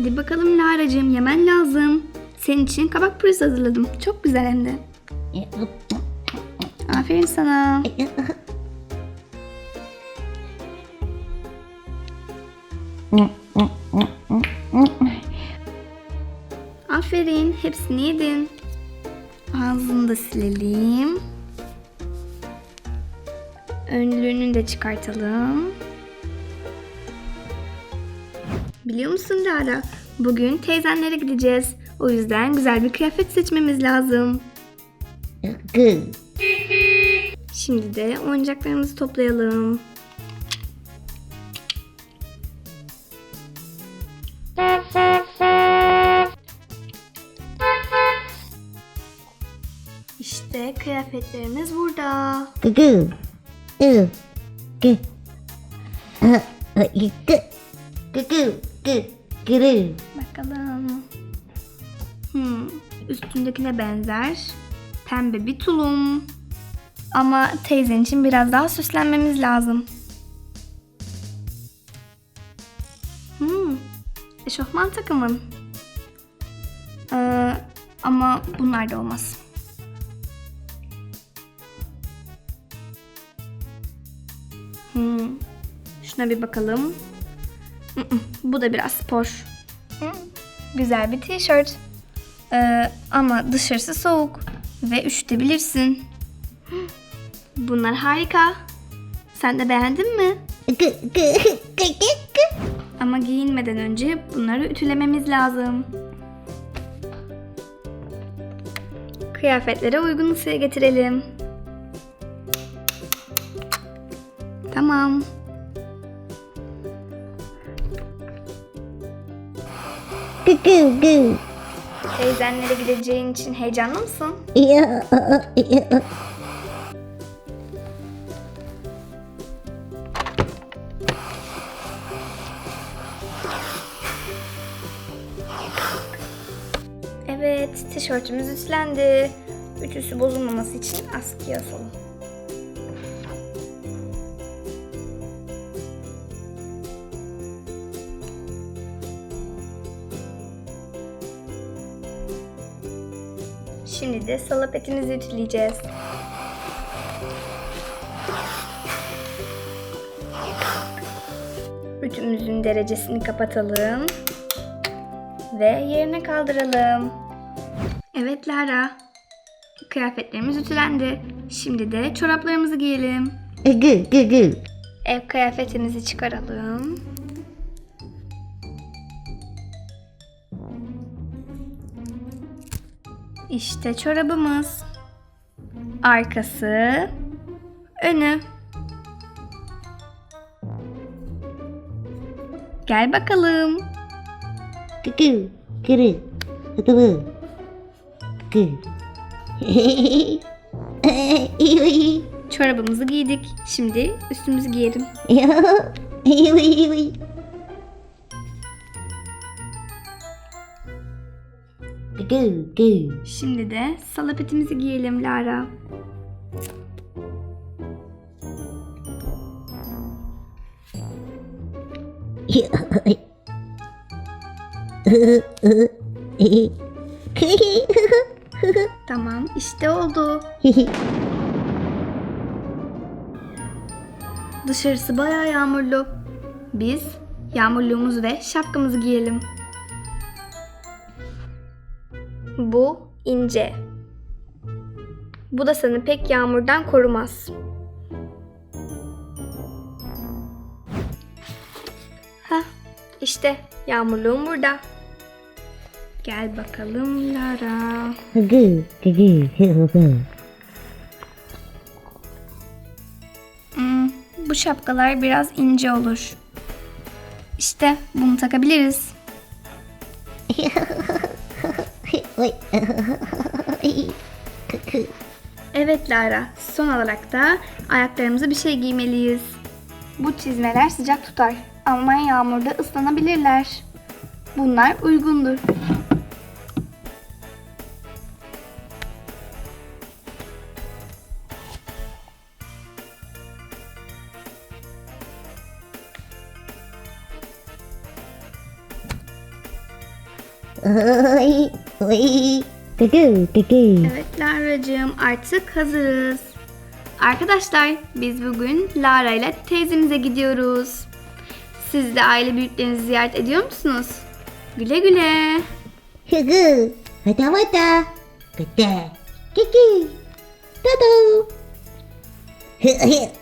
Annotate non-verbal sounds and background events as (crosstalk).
Hadi bakalım Lara'cığım yemen lazım. Senin için kabak püresi hazırladım. Çok güzel hem de. Aferin sana. Aferin. Hepsini yedin. Ağzını da silelim. Önlüğünü de çıkartalım. Biliyor musun Lara? Bugün teyzenlere gideceğiz. O yüzden güzel bir kıyafet seçmemiz lazım. Şimdi de oyuncaklarımızı toplayalım. İşte kıyafetlerimiz burada. Gı gı gı gı gı gı gı Bakalım. Hmm, üstündekine benzer. Pembe bir tulum. Ama teyzen için biraz daha süslenmemiz lazım. Hmm, eşofman takımın. Ee, ama bunlar da olmaz. Hmm, şuna bir bakalım. Bu da biraz spor. Güzel bir tişört. Ee, ama dışarısı soğuk ve üşütebilirsin. Bunlar harika. Sen de beğendin mi? (laughs) Ama giyinmeden önce bunları ütülememiz lazım. Kıyafetlere uygun ısıya getirelim. Tamam. Gı gı Teyzenlere gideceğin için heyecanlı mısın? Evet, tişörtümüz ütülendi. Ütüsü bozulmaması için askıya asalım. Şimdi de salapetimizi ütüleyeceğiz. Ütümüzün derecesini kapatalım ve yerine kaldıralım. Evet Lara. Kıyafetlerimiz ütülendi. Şimdi de çoraplarımızı giyelim. gı gı gı Ev kıyafetimizi çıkaralım. İşte çorabımız. Arkası, önü. Gel bakalım. gı gı gı gı Çorabımızı giydik. Şimdi üstümüzü giyelim. (laughs) gı gı Şimdi de salapetimizi giyelim Lara. (laughs) Tamam, işte oldu. Dışarısı bayağı yağmurlu. Biz yağmurluğumuzu ve şapkamızı giyelim. Bu ince. Bu da seni pek yağmurdan korumaz. Hah, işte yağmurluğum burada. Gel bakalım Lara. gı gı gı gı Hmm, bu şapkalar biraz ince olur. İşte bunu takabiliriz. (laughs) Evet Lara, son olarak da ayaklarımıza bir şey giymeliyiz. Bu çizmeler sıcak tutar ama yağmurda ıslanabilirler. Bunlar uygundur. (laughs) Evet Lara'cığım artık hazırız. Arkadaşlar biz bugün Lara ile teyzemize gidiyoruz. Siz de aile büyüklerinizi ziyaret ediyor musunuz? Güle güle. Gıgı. Hada hada. Gıda. Dadu. Hı hı.